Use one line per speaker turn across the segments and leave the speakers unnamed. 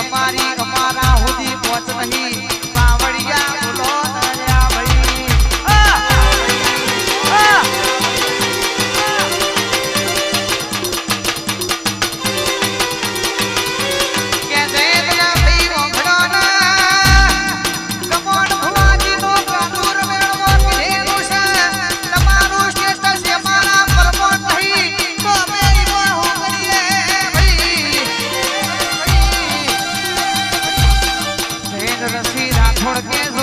વળપારી અમારા સુધી પહોંચ નહીં Portuguesa.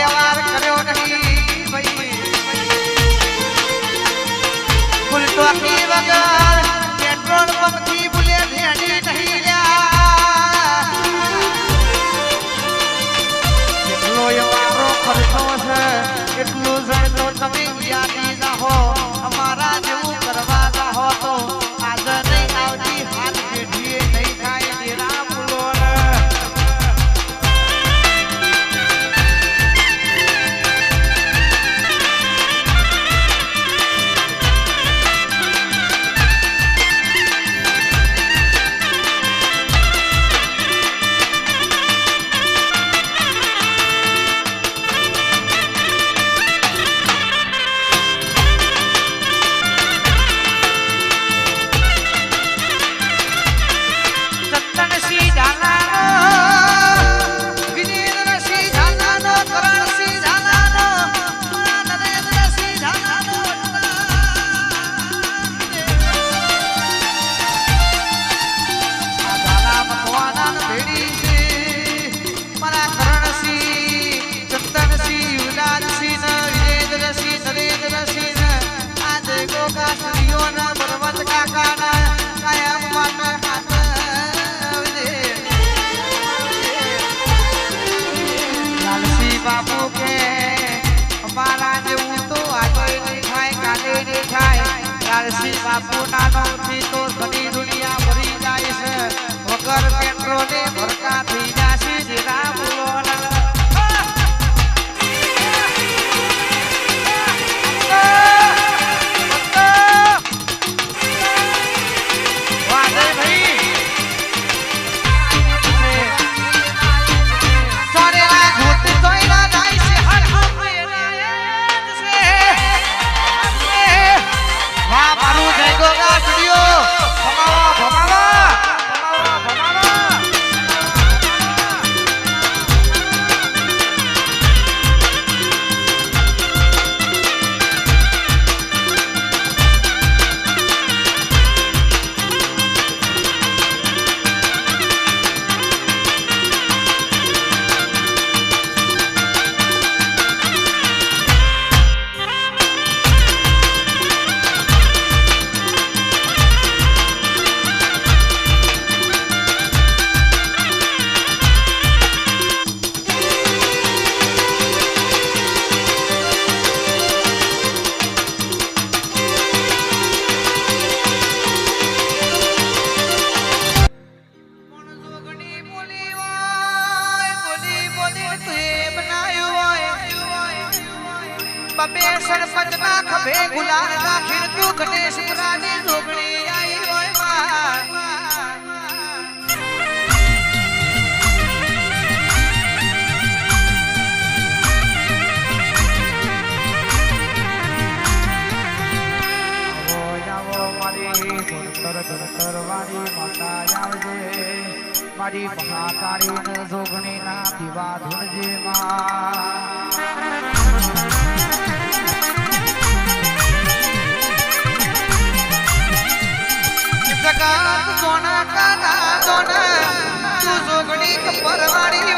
や નાનો નાનો જીતો સની મારી.
મહાકાળી જોગણી ના દીવા ધૂણજે માં
જગત સોના કાના સોના. તું જોગણી પરવાડી